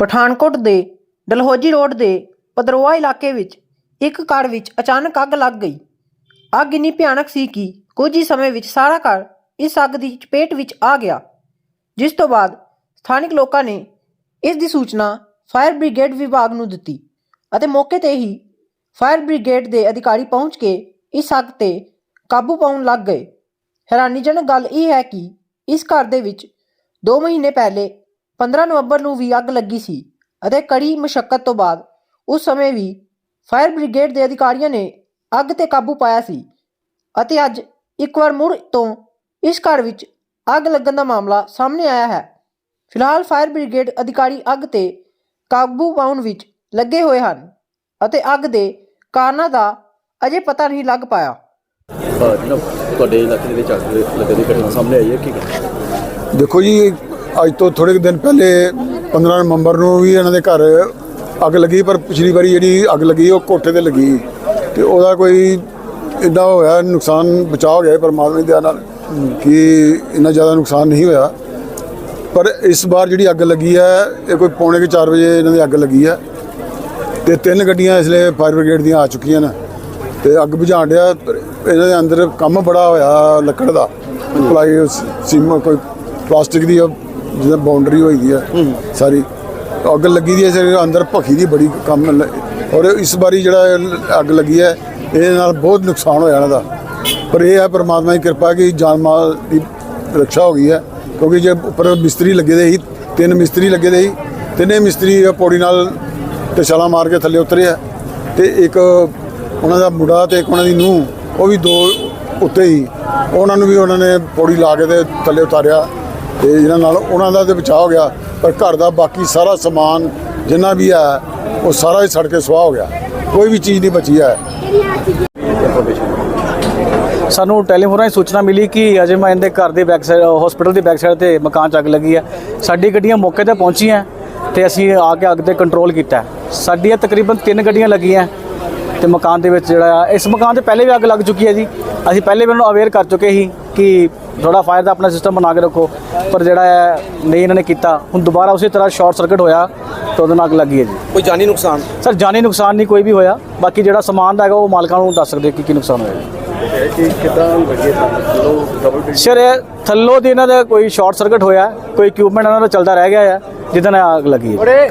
ਪਠਾਨਕੋਟ ਦੇ ਡਲਹੌਜੀ ਰੋਡ ਦੇ ਪਦਰੋਆ ਇਲਾਕੇ ਵਿੱਚ ਇੱਕ ਘਰ ਵਿੱਚ ਅਚਾਨਕ ਅੱਗ ਲੱਗ ਗਈ। ਅੱਗ ਇੰਨੀ ਭਿਆਨਕ ਸੀ ਕਿ ਕੁਝ ਹੀ ਸਮੇਂ ਵਿੱਚ ਸਾਰਾ ਘਰ ਇਸ ਅੱਗ ਦੀ ਚਪੇਟ ਵਿੱਚ ਆ ਗਿਆ, ਜਿਸ ਤੋਂ ਬਾਅਦ ਸਥਾਨਕ ਲੋਕਾਂ ਨੇ ਇਸ ਦੀ ਸੂਚਨਾ ਫਾਇਰ ਬ੍ਰਿਗੇਡ ਵਿਭਾਗ ਨੂੰ ਦਿੱਤੀ ਅਤੇ ਮੌਕੇ ਤੇ ਹੀ ਫਾਇਰ ਬ੍ਰਿਗੇਡ ਦੇ ਅਧਿਕਾਰੀ ਪਹੁੰਚ ਕੇ ਇਸ ਅੱਗ ਤੇ ਕਾਬੂ ਪਾਉਣ ਲੱਗ ਗਏ। ਹੈਰਾਨੀਜਨਕ ਗੱਲ ਇਹ ਹੈ ਕਿ ਇਸ ਘਰ ਦੇ ਵਿੱਚ 2 ਮਹੀਨੇ ਪਹਿਲੇ 15 ਨਵੰਬਰ ਨੂੰ ਵੀ ਅੱਗ ਲੱਗੀ ਸੀ ਅਤੇ ਕੜੀ ਮੁਸ਼ਕਲ ਤੋਂ ਬਾਅਦ ਉਸ ਸਮੇਂ ਵੀ ਫਾਇਰ ਬ੍ਰਿਗੇਡ ਦੇ ਅਧਿਕਾਰੀਆਂ ਨੇ ਅੱਗ ਤੇ ਕਾਬੂ ਪਾਇਆ ਸੀ ਅਤੇ ਅੱਜ ਇੱਕ ਵਾਰ ਮੁੜ ਤੋਂ ਇਸ ਘਰ ਵਿੱਚ ਅੱਗ ਲੱਗਣ ਦਾ ਮਾਮਲਾ ਸਾਹਮਣੇ ਆਇਆ ਹੈ। ਫਿਲਹਾਲ ਫਾਇਰ ਬ੍ਰਿਗੇਡ ਅਧਿਕਾਰੀ ਅੱਗ ਤੇ ਕਾਬੂ ਪਾਉਣ ਵਿੱਚ ਲੱਗੇ ਹੋਏ ਹਨ ਅਤੇ ਅੱਗ ਦੇ ਕਾਰਨਾਂ ਦਾ ਅਜੇ ਪਤਾ ਨਹੀਂ ਲੱਗ ਪਾਇਆ। ਤੁਹਾਡੇ ਇਲਾਕੇ ਦੇ ਵਿੱਚ ਅੱਗ ਲੱਗਣ ਦੀ ਘਟਨਾ ਸਾਹਮਣੇ ਆਈ ਹੈ ਕੀ ਦੇਖੋ ਜੀ ਅੱਜ ਤੋਂ ਥੋੜੇ ਕੁ ਦਿਨ ਪਹਿਲੇ 15 ਨਵੰਬਰ ਨੂੰ ਵੀ ਇਹਨਾਂ ਦੇ ਘਰ ਅੱਗ ਲੱਗੀ, ਪਰ ਪਿਛਲੀ ਵਾਰੀ ਜਿਹੜੀ ਅੱਗ ਲੱਗੀ ਉਹ ਕੋਠੇ ਤੇ ਲੱਗੀ। ਤੇ ਉਹਦਾ ਕੋਈ ਇਦਾਂ ਹੋਇਆ, ਨੁਕਸਾਨ ਬਚਾ ਹੋ ਗਿਆ ਪਰਮਾਤਮਾ ਦੀ ਦਇਆ ਨਾਲ ਕਿ ਇੰਨਾ ਜ਼ਿਆਦਾ ਨੁਕਸਾਨ ਨਹੀਂ ਹੋਇਆ। ਪਰ ਇਸ ਵਾਰ ਜਿਹੜੀ ਅੱਗ ਲੱਗੀ ਹੈ, ਇਹ ਕੋਈ ਪੌਣੇ ਕੁ 4 ਵਜੇ ਇਹਨਾਂ ਦੀ ਅੱਗ ਲੱਗੀ ਹੈ। ਤੇ ਤਿੰਨ ਗੱਡੀਆਂ ਇਸ ਲਈ ਫਾਇਰ ਬ੍ਰਿਗੇਡ ਦੀਆਂ ਆ ਚੁੱਕੀਆਂ ਨੇ। ਤੇ ਅੱਗ ਬੁਝਾਉਣ ਡਿਆ, ਪਰ ਇਹਨਾਂ ਦੇ ਅੰਦਰ ਕੰਮ ਬੜਾ ਹੋਇਆ ਲੱਕੜ ਦਾ। ਪਲਾਈ ਸੀਮ, ਕੋਈ ਪਲਾਸਟਿਕ ਦੀ ਜਿਹਦਾ ਬਾਉਂਡਰੀ ਹੋਈ ਦੀ ਹੈ। ਸਾਰੀ ਅੱਗ ਲੱਗੀ ਦੀ ਹੈ ਸਿਰ ਅੰਦਰ ਭੱਖੀ ਦੀ ਬੜੀ ਕੰਮ ਔਰ ਇਸ ਵਾਰੀ ਜਿਹੜਾ ਅੱਗ ਲੱਗੀ ਹੈ ਇਹਦੇ ਨਾਲ ਬਹੁਤ ਨੁਕਸਾਨ ਹੋਇਆ ਇਹਨਾਂ ਦਾ। ਪਰ ਇਹ ਹੈ ਪਰਮਾਤਮਾ ਦੀ ਕਿਰਪਾ ਕਿ ਜਾਨ ਮਾਲ ਦੀ ਰੱਖਿਆ ਹੋ ਗਈ ਹੈ ਕਿਉਂਕਿ ਜੇ ਉੱਪਰ ਮਿਸਤਰੀ ਲੱਗੇ ਦੇ ਸੀ ਤਿੰਨ ਮਿਸਤਰੀ ਲੱਗੇ ਦੇ ਸੀ ਤਿੰਨੇ ਮਿਸਤਰੀ ਪੌੜੀ ਨਾਲ ਤੇ ਛਾਲਾਂ ਮਾਰ ਕੇ ਥੱਲੇ ਉਤਰੇ ਆ ਤੇ ਇੱਕ ਉਹਨਾਂ ਦਾ ਮੁੰਡਾ ਤੇ ਇੱਕ ਉਹਨਾਂ ਦੀ ਨੂੰਹ ਉਹ ਵੀ ਦੋ ਉੱਤੇ ਹੀ ਉਹਨਾਂ ਨੂੰ ਵੀ ਉਹਨਾਂ ਨੇ ਪੌੜੀ ਲਾ ਕੇ ਤੇ ਥੱਲੇ ਉਤਾਰਿਆ। ਤੇ ਜਿਹਨਾਂ ਨਾਲ ਉਹਨਾਂ ਦਾ ਤੇ ਬਚਾਅ ਹੋ ਗਿਆ, ਪਰ ਘਰ ਦਾ ਬਾਕੀ ਸਾਰਾ ਸਮਾਨ ਜਿੰਨਾ ਵੀ ਹੈ, ਉਹ ਸਾਰਾ ਹੀ ਸੜ ਕੇ ਸੁਆਹ ਹੋ ਗਿਆ। ਕੋਈ ਵੀ ਚੀਜ਼ ਨਹੀਂ ਬਚੀ ਹੈ। ਸਾਨੂੰ ਟੈਲੀਫੋਨ ਰਾਹੀਂ ਸੂਚਨਾ ਮਿਲੀ ਕਿ ਅਜੇ ਮੈਂ ਦੇ ਘਰ ਦੇ ਬੈਕ ਸਾਈਡ ਹਸਪੀਟਲ ਦੀ ਬੈਕ ਸਾਈਡ ਤੇ ਮਕਾਨ 'ਚ ਅੱਗ ਲੱਗੀ ਹੈ। ਸਾਡੀ ਗੱਡੀਆਂ ਮੌਕੇ ਤੇ ਪਹੁੰਚੀਆਂ ਤੇ ਅਸੀਂ ਆ ਕੇ ਅੱਗ ਤੇ ਕੰਟਰੋਲ ਕੀਤਾ ਸਾਡੀਆਂ ਤਕਰੀਬਨ ਤਿੰਨ ਗੱਡੀਆਂ ਲੱਗੀਆਂ ਤੇ ਮਕਾਨ ਦੇ ਵਿੱਚ ਜਿਹੜਾ ਆ ਇਸ ਮਕਾਨ ਤੇ ਪਹਿਲੇ ਵੀ ਅੱਗ ਲੱਗ ਚੁੱਕੀ ਹੈ ਜੀ। ਅਸੀਂ ਪਹਿਲੇ ਵੀ ਉਹਨੂੰ ਅਵੇਅਰ ਕਰ ਚੁੱਕੇ ਸੀ ਕਿ ਥੋੜਾ ਫਾਇਰ ਦਾ ਆਪਣਾ ਸਿਸਟਮ ਬਣਾ ਕੇ ਰੱਖੋ ਪਰ ਜਿਹੜਾ ਹੈ ਨਹੀਂ ਇਹਨਾਂ ਨੇ ਕੀਤਾ। ਹੁਣ ਦੁਬਾਰਾ ਉਸੇ ਤਰ੍ਹਾਂ ਸ਼ਾਰਟ ਸਰਕਟ ਹੋਇਆ ਤਾਂ ਉਹਦੇ ਨਾਲ ਅੱਗ ਲੱਗੀ ਹੈ ਜੀ। ਕੋਈ ਜਾਨੀ ਨੁਕਸਾਨ? ਸਰ ਜਾਨੀ ਨੁਕਸਾਨ ਨਹੀਂ ਕੋਈ ਵੀ ਹੋਇਆ। ਬਾਕੀ ਜਿਹੜਾ ਸਮਾਨ ਦਾ ਹੈਗਾ ਉਹ ਮਾਲਕਾਂ ਨੂੰ ਦੱਸ ਸਕਦੇ ਕੀ ਕੀ ਨੁਕਸਾਨ ਹੋਇਆ ਜੀ। ਸਰ ਇਹ ਥੱਲੋਂ ਦੀ ਇਹਨਾਂ ਦਾ ਕੋਈ ਸ਼ਾਰਟ ਸਰਕਟ ਹੋਇਆ ਕੋਈ ਇਕਵਿਪਮੈਂਟ ਇਹਨਾਂ ਦਾ ਚੱਲਦਾ ਰਹਿ ਗਿਆ ਜਿਹਦੇ ਨਾਲ ਅੱਗ ਲੱਗੀ ਹੈ।